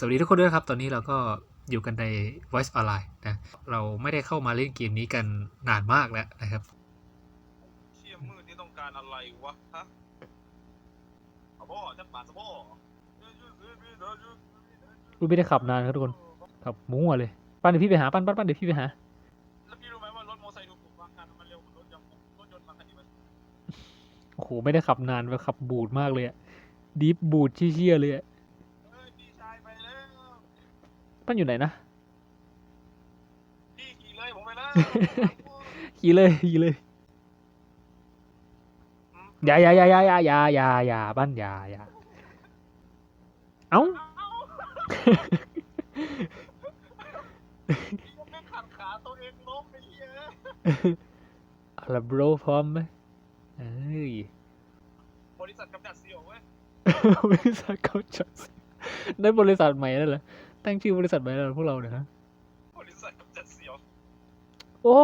สวัสดีทุกคนด้วยครับ ตอนนี้เราก็อยู่กันใน Voice Online นะ เราไม่ได้เข้ามาเล่นเกมนี้กันนานมากแล้วนะครับ เชี่ยมืดนี่ต้องการอะไรวะฮะเอาบ่จะปาดสะบ่รู้ไม่ได้ขับนานครับทุกคนขับมั่วเลยปั้นเดี๋ยวพี่ไปหาปั้นปั้นปั้นเดี๋ยวพี่ไปหา แล้วพี่รู้ไหมว่ารถมอเตอร์ไซค์ถูกปลูกวางกันมันเร็วกว่ารถยนต์รถยนต์บางคันอีกมันโอ้โหไม่ได้ขับนานไปขับบูดมากเลยอะดีฟบูดเชี่ยๆเลยอะ มันอยู่ไหนนะขี่เลยผมไปแล้ว ขี่เลยขี่เลยอย่าอย่าอย่าอย่าอย่าอย่าอย่าบ้านอย่าอย่าเอ้าอะไรเลยบรพร้อมไหมเอ้ยบริษัทกำจัดเสี่ยวเว้ยบริษัทกำจัดได้บริษัทใหม่นั่นแหละ ตั้งชื่อบริษัทใหม่แล้วเหรอพวกเราเนี่ยฮะบริษัทกำจัดเสี่ยวโอ้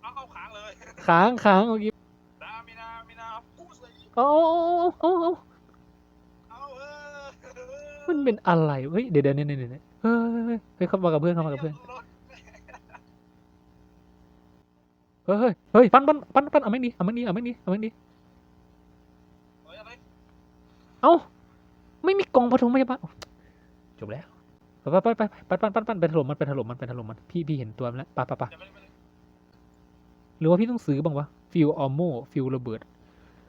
เอาเข้าค้างเลยค้างค้างเมื่อกี้ดามินามินาพูดเลยเอาเอาเอาเอาเอาเออมันเป็นอะไรเฮ้ยเดี๋ยวเดี๋ยวเนี่ยเนี่ยเนี่ยเฮ้ยเฮ้ยเฮ้ยเฮ้ยเข้ามากับเพื่อนเข้ามากับเพื่อนรถเฮ้ยเฮ้ยเฮ้ยปั้นปั้นปั้นปั้นเอาไม่ดีเอาไม่ดีเอาไม่ดีเอาไม่ดีเฮ้ยอะไรเอ้าไม่มีกล่องปฐมพยาบาล จบแล้วไปไปไปไปปั้นปั้นปั้นปั้นไปถล่มมันไปถล่มมันไปถล่มมันพี่พี่เห็นตัวมันแล้วปไปไปอย่าไปเลยหรือว่าพี่ต้องซื้อบ้างวะฟิวออโมฟิวระเบิด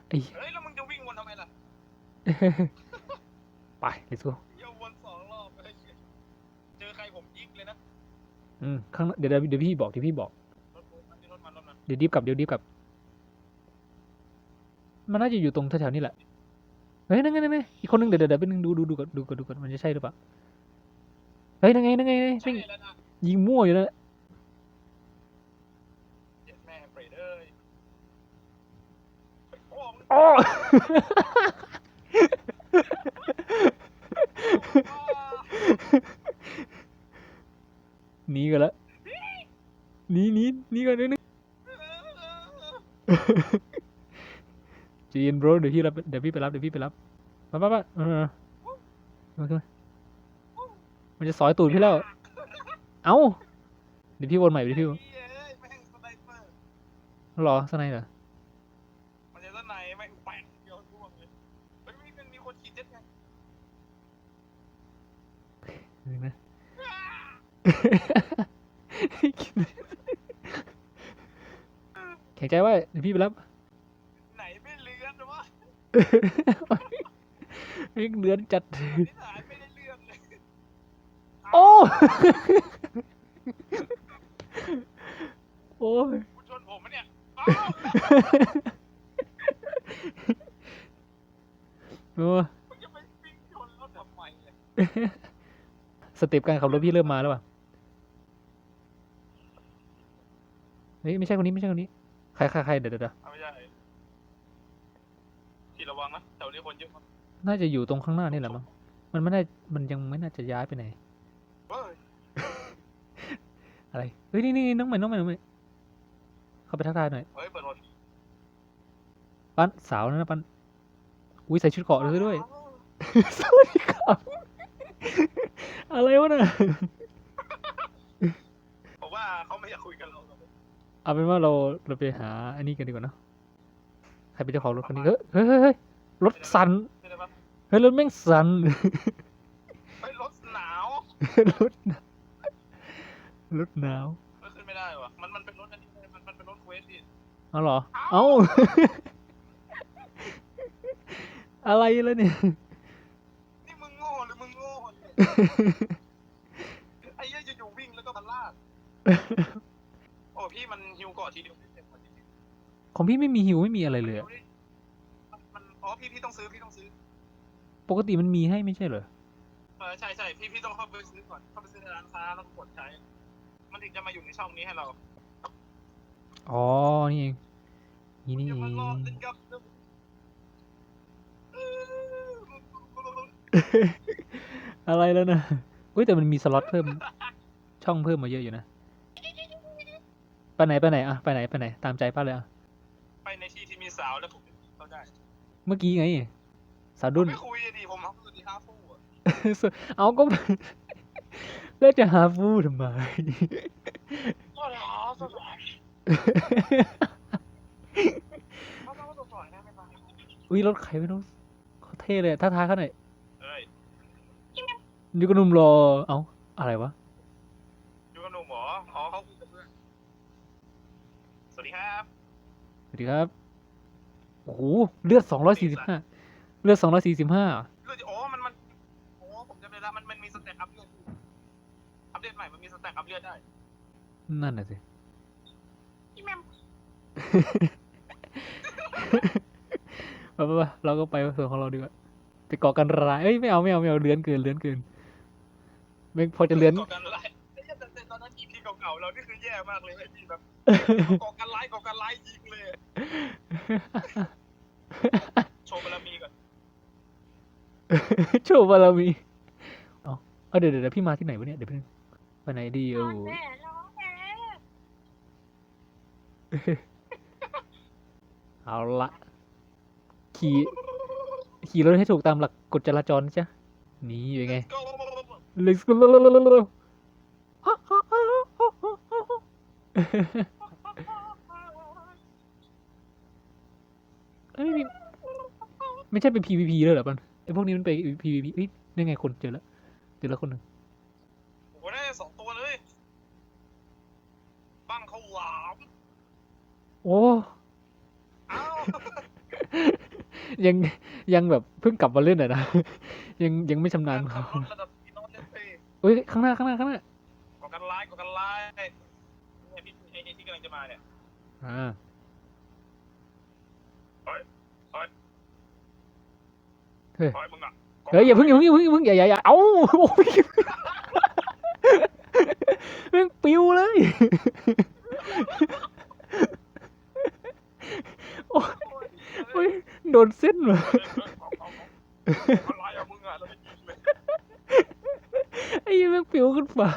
ไอ้เฮ้ยแล้วมึงจะวิ่งวนทำไมล่ะไป let's go เยี่ยววนสองรอบเจอใครผมยิงเลยนะอืมข้างเดี๋ยวเดี๋ยวพี่บอกเดี๋ยวพี่บอกเดี๋ยวดิฟกลับเดี๋ยวดิฟกลับมันน่าจะอยู่ตรงแถวๆนี้แหละ เฮ้ยนั่นไงนั่นไงอีกคนนึงเดี๋ยวเดี๋ยวเดี๋ยวไปนึงดูดูดูก่อนดูก่อนดูก่อนมันจะใช่หรือเปล่าเฮ้ยนั่นไงนั่นไงใช่แม่งแล้วนะยิงมั่วอยู่แล้วเจ็ดแม่เปรตเอ้ยไปพ่อมึงโอ้หนีกันแล้วหนีหนีหนีก่อนนิดนึงใจเย็น bro เดี๋ยวพี่รับเดี๋ยวพี่ไปรับเดี๋ยวพี่ไปรับมาป้าป้าเออมาขึ้นมามันจะสอยตูดพี่แล้ว เอ้าเดี๋ยวพี่วนใหม่เดี๋ยวพี่วนเฮ้ยแม่งสไนเปอร์รอสไนเหรอมันจะด้านในแม่งแปงเดียวร่วงเลยเฮ้ยมันมีคนขี่เจ็ตไงนึงนะแข็งใจไว้เดี๋ยวพี่ไปรับ เอ็งเดือนจัดนี่หายไม่ได้เลือนเลยโอ้ โอ้ย คุณชนผมมะเนี่ยอ้าวโอ้ยมึงจะไปวิ่งชนรถทำไมเนี่ยสเต็ปการขับรถพี่เริ่มมาแล้วป่ะเฮ้ยไม่ใช่คนนี้ไม่ใช่คนนี้ ใครใครใครเดี๋ยวเดี๋ยวเดี๋ยวเอาไม่ใช่ที่ ระวังนะแถวนี้คนเยอะมากน่าจะอยู่ตรงข้างหน้านี่แหละมั้ง มันไม่ได้ มันยังไม่น่าจะย้ายไปไหน เฮ้ยอะไร เฮ้ยนี่นี่น้องใหม่น้องใหม่น้องใหม่เข้าไปทักทายหน่อย เฮ้ยเปิดรถปั้นสาวนะปั้น อุ้ยใส่ชุดเกราะเลยด้วย สวัสดีครับ อะไรวะเนี่ยผมว่าเขาไม่อยากคุยกับเราหรอกเอาเป็นว่าเราเราไปหาอันนี้กันดีกว่าเนอะใค รเป็นเจ้าของรถคันนี้เฮ้ยเฮ้ยเฮ้ยเฮ้ยรถสั่นใช่ไหมปะเฮ้ยรถแม่งสั่นเฮ้ยรถหนาวรถหนาวรถหนาวเฮ้ยขึ้นไม่ได้ว่ะมันมันเป็นรถอันนี้มันมันเป็นรถเควสที่เอาเหรอ เอ้า อะไรแล้วเนี่ย นี่มึงโง่หรือมึงโง่เนี่ยไอ้เหี้ยอยู่ๆวิ่งแล้วก็มันลากโอ้พี่มันฮิวเกาะทีเดียว ของพี่ไม่มีหิวไม่มีอะไรๆเลยอะดูดิมันอ๋อพี่พี่ต้องซื้อพี่ต้องซื้อปกติมันมีให้ไม่ใช่เหรอเออใช่ใช่พี่พี่ต้องเข้าไปซื้อก่อนเข้าไปซื้อในร้านค้าแล้วก็กดใช้ มันถึงจะมาอยู่ในช่องนี้ให้เราอ๋อนี่เองนี่นี่อย่าเอมารอเล่งนกับอะไรแล้วนะอุ้ยแต่มันมีสล็อตเพิ่ม ช่องเพิ่มมาเยอะอยู่นะ ไปไหนไปไหนอะไปไหนไปไหนตามใจป้าเลยอะไปในที่ที่มี สาวแล้วผมเข้าได้เมื่อกี้ไง สาวดุนไม่คุยอะดิผมเอาสวัสดีครับฟู่อะเอาก็ แล้วจะหาฟูทำไมก็หรอสดๆเขาต้องสดๆนะไม่ต้องอุ้ยรถใครไม่รู้เขาเท่เลยท้าทายเขาหน่อยเอ้ยอยู่กับหนุ่มรอ เอาอะไรวะอยู่กับหนุ่มเหรออ๋อเขาคุยกับเพื่อน สวัสดีครับ สวัสดีครับ โอ้โหเลือดสองร้อยสี่สิบห้าเลือดสองร้อยสี่สิบห้าเลือดอ๋อมันมันโอ้ผมจำได้แล้วมันมันมีสแต็กอัพเลือดอยู่อัปเดตใหม่มันมีสแต็กอัพเลือดได้ นั่นน่ะสิพี่แมมไปไปไปเราก็ไปส่วนของเราดีกว่าไปก่อกันร้ายเอ้ยไม่เอาไม่เอาไม่เอาเลื้อนเกินเลื้อนเกินไม่พอจะเลื้อน ก่อการร้ายไอ้เหี้ยแต่แต่ตอนนั้น EP เก่าๆเรานี่คือแย่มากเลยไอ้พี่แบบ ก่อการร้ายก่อการร้ายยิงเลยอะโชว์บารมีก่อนโชว์บารมีเอาเอาเดี๋ยวเดี๋ยวเดี๋ยวพี่มาที่ไหนวะเนี่ยเดี๋ยวพี่ไปไหนดีโอ้โหแม่ร้องแม่เอาละขี่ขี่รถให้ถูกตามหลักกฎจราจรนะจ๊ะนี่เป็นไงก็ Let's go เอ้ยไม่มีไม่ใช่เป็น PVP เลยเหรอปันไอพวกนี้มันไป PVP เอ้ยนี่ไงคนเจอแล้วเจอแล้วคนหนึ่งโอ้โหได้สองตัวเลยบังเขาหลามโอ้อ้าวยังยังแบบเพิ่งกลับมาเล่นอะนะยังยังไม่ชำนาญขัเขาบรถระดับพี่น้องเนี่ยเฮ้ยเอ้ยข้างหน้าข้างหน้าข้างหน้าก่อการร้ายก่อการร้ายเนี่ยพี่ไอ้ไอ้ที่กำลังจะมาเนี่ยอ่า เฮ้ยเฮ้ย เฮ้ย เฮ้ยอย่าพึ่งอย่าพึ่งอย่าพึ่งอย่าพิ่งอย่าอย่าอย่าเอ้าโอ้ยแม่งปิวเลยโอ้ยโดนเส้นว่ะอะไรอะมึงอะเราไม่ยิงเลย ไอ้ยังแม่งปิวขึ้นฟ้า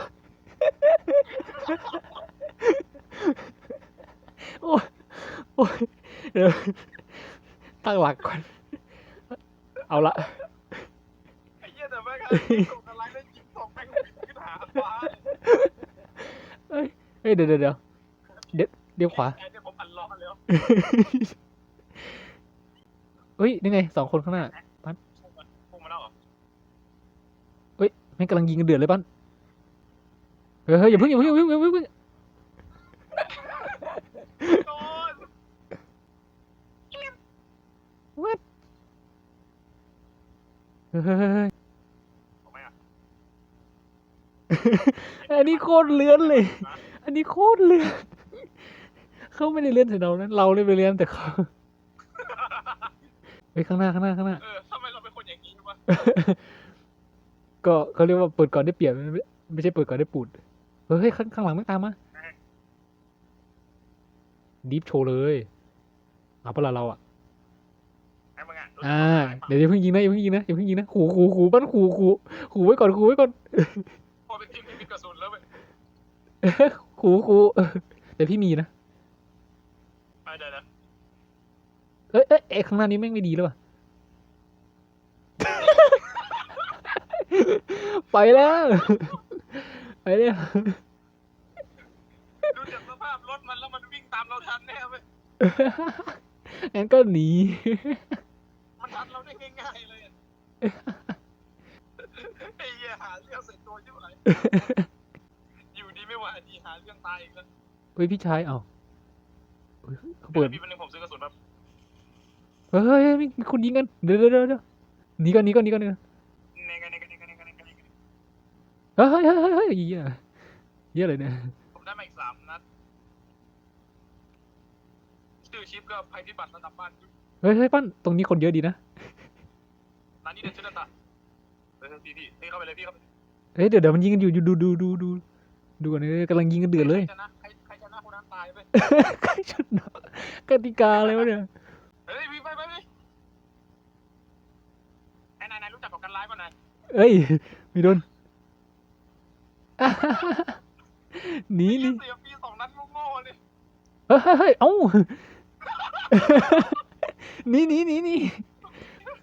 โอ้ยโอ้ยเดี๋ยวตั้งหลักก่อน เอาละ ไอ้เหี้ยแต่แม่งอะก่งอการร้ายแล้ยิงสองแม่งขึ้นหาฟ้าเฮ้ยเดี๋ยวเดี๋ยวเดี๋ยวเดี๋ยวเดี๋ยวขวา ไอ้เนี่ยผมอันล้อแล้วเฮ้ยนี่ไงสองคนข้างหน้า พุ่งมาแล้วเหรอแม่งกำลังยิงกันเดือดเลยปั้นเฮ้ยเฮ้ยอย่าเพิ่งอย่าเพิ่งอย่าเพิ่งอย่าเพิ่งอย่าเพิ่ง โดน เฮ้ยเฮ้ยเฮ้ยเฮ้ยถูกไหมอะอันนี้โคตรเลื้อนเลย อันนี้โคตรเลื้อนเขาไม่ได้เลื้อนแต่เรานะเราเลยไปเลื้อนแต่เขาเฮ้ยข้างหน้าข้างหน้าข้างหน้า เออทำไมเราเป็นคนอย่างนี้วะก็เขาเรียกว่าเปิดก่อนได้เปรียบไม่ไม่ใช่เปิดก่อนได้ปูดเฮ้ยข้างข้างหลังไม่ตามมาดีฟโชว์เลยเอาเปะล่าเราอะไอ้มึงอะอ่าเดี๋ยวอย่าเพิ่งยิงนะอย่าเพิ่งยิงนะอย่าเพิ่งยิงนะขู่ขู่ขู่ปั้นขู่ขู่ขู่ไว้ก่อนขู่ไว้ก่อนพอเป็นทีมที่มีกระสุนแล้วเว้ยขู่ขู่เออแต่พี่มีนะไปเดี๋ยวนะเอ้ยเอ้ยเอ้ยข้างหน้านี้แม่งไม่ดีแล้วว่ะไปแล้ว ไปแล้วดูจากสภาพรถมันแล้วมันวิ่งตามเราทันแน่เว้ยงั้นก็หนีมัน ทันเราได้ง่ายๆเลยอะไอ้เหี้ยหาเรื่องเสร็จตัวใช่ไหมอยู่ดีไม่ไหวดีหาเรื่องตายอีกแล้วเฮ้ยพี่ชายเอ้าเฮ้ยเขาเปิด พี่เป็นหนึ่งผมซื้อกระสุนแบบเฮ้ยเฮ้ยเฮ้ยมีมีคนยิงกัน เดี๋ยวเดี๋ยวเดี๋ยวเดี๋ยวหนีก่อนหนีก่อนหนีก่อนหนีก่อนเนกันเนกันเนกันเนกันเนกันเนกันเฮ้ยเฮ้ยเฮ้ยเฮ้ยเฮ้ยเหี้ยเหี้ยอะไรเนี่ย ผมได้มาอีกสามนัดชื่อคลิปก็ภัยพิบัติระดับบ้านยุค เฮ้ยเฮ้ยปั้นตรงนี้คนเยอะดีนะร้านนี้เด็ดชื่อตัดเออพี่พี่พี่เข้าไปเลยพี่เข้าไปเฮ้ยเดี๋ยวเดี๋ยวมันยิงกันอยู่อยู่ดูดูดูดูดูก่อนเลยกำลังยิงกันเดือดเลยใครชนะใครใครชนะคนนั้นตายไปใครชนะกติกาอะไรวะเนี่ยเฮ้ยพี่ไปไปไปไอ้นายนายรู้จักกับกันร้ายป่ะนายเอ้ยมีโดนหนีหนีเสียปีสองนัดโง่ๆเลยเฮ้ยเฮ้ยเฮ้ยเอ้า หนีหนีหนีหนี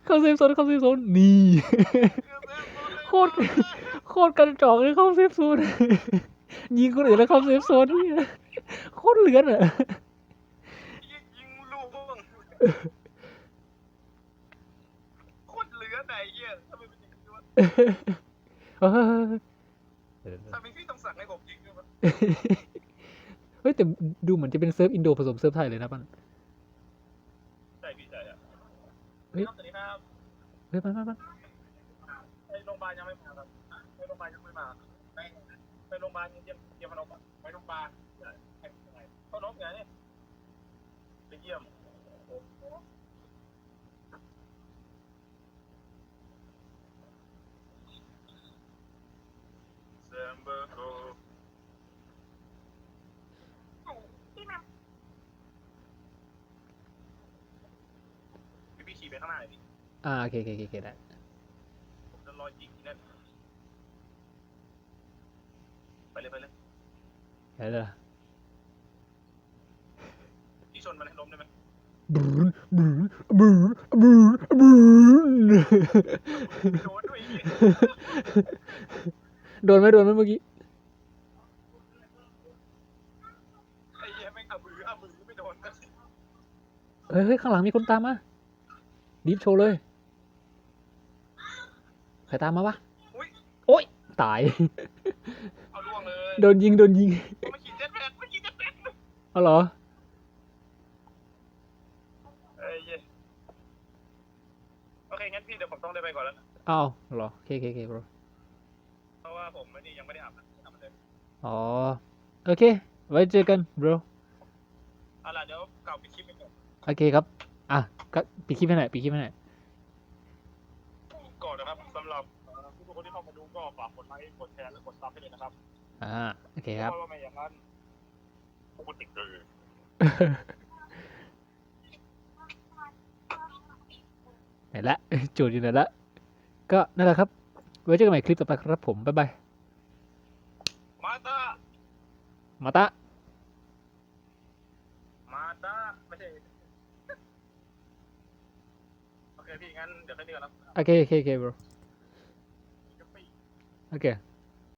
เข้าเซฟโซนเข้าเซฟโซนหนีเสียเซฟโซนเลยโคตรโคตรกระจอกเลยเข้าเซฟโซนยิงคนอื่นแล้วเข้าเซฟโซนนี่โคตรเหลือนอะยิงยิงลูกบ้างโคตรเหลือไหนเหี้ยทำไมเป็นอย่างนี้วะเออทำไมพี่ต้องสั่งให้ผมยิงด้วยวะเฮ้ยแต่ดูเหมือนจะเป็นเซิร์ฟอินโดผสมเซิร์ฟไทยเลยนะปัน ใช่พี่ใช่อะ เฮ้ย ครับสวัสดีครับเฮ้ยปันปันปันไปโรงพยาบาลยังไม่มาครับไปโรงพยาบาลยังไม่มาไปไปโรงพยาบาลเยี่ยมเยี่ยมพนมอะไปโรงพยาบาลไปไหนพนมไงเนี่ยไปเยี่ยมเซมเบอร์โกพี่พี่ขี่ไปข้างหน้าเลยพี่ อ่าโอเคโอเคโอเคโอเคได้ผมจะรอยิงที่นั่นไปเลยไปเลยได้เลยพี่ชนมันให้ล้มได้ไหมบูนบูนบูนบูนบูนโดนด้วยอีกโดนไหมโดนไหมเมื่อกี้ไอ้เหี้ยแม่งเอามือเอามือไม่โดนนะเฮ้ยเฮ้ยข้างหลังมีคนตามมาดิฟโชว์เลย ใครตามมาวะอุ้ยโอ๊ยตาย เอาล่วงเลยโดนยิงโดนยิงมาขี่เจ็ตแพ็กมาขี่เจ็ตแพ็กเอาเหรอไอ้เหี้ยโอเคงั้นพี่เดี๋ยวผมต้องได้ไปก่อนแล้วนะอ้าวเหรอโอเคโอเคโอเค bro เพราะว่าผมไม่นี่ยังไม่ได้อาบน้ำอาบน้ำเลยอ๋อโอเค ไว้เจอกัน bro เอาล่ะเดี๋ยวเก่าไปดคลิปไปก่อนโอเคครับ อะก็ปิดคลิปให้หน่อยปิดคลิปให้หน่อย ก่อนนะครับสำหรับเอ่อทุกคนที่เข้ามาดูก็ ฝากกดไลค์กดแชร์และกดซับให้ด้วยนะครับอ่าโอเคครับเพราะว่าไม่อย่างนั้นพวกคุณติดเกินไหนละโจทย์อยู่ไหนละก็นั่นแหละครับ ไว้เจอกันใหม่คลิปต่อไปครับผม บ๊ายบาย มาตามาตะมาตาไม่ใช่ โอเคพี่งั้นเดี๋ยวแค่นี้ก่อนนะ โอเคโอเคโอเค bro โอเค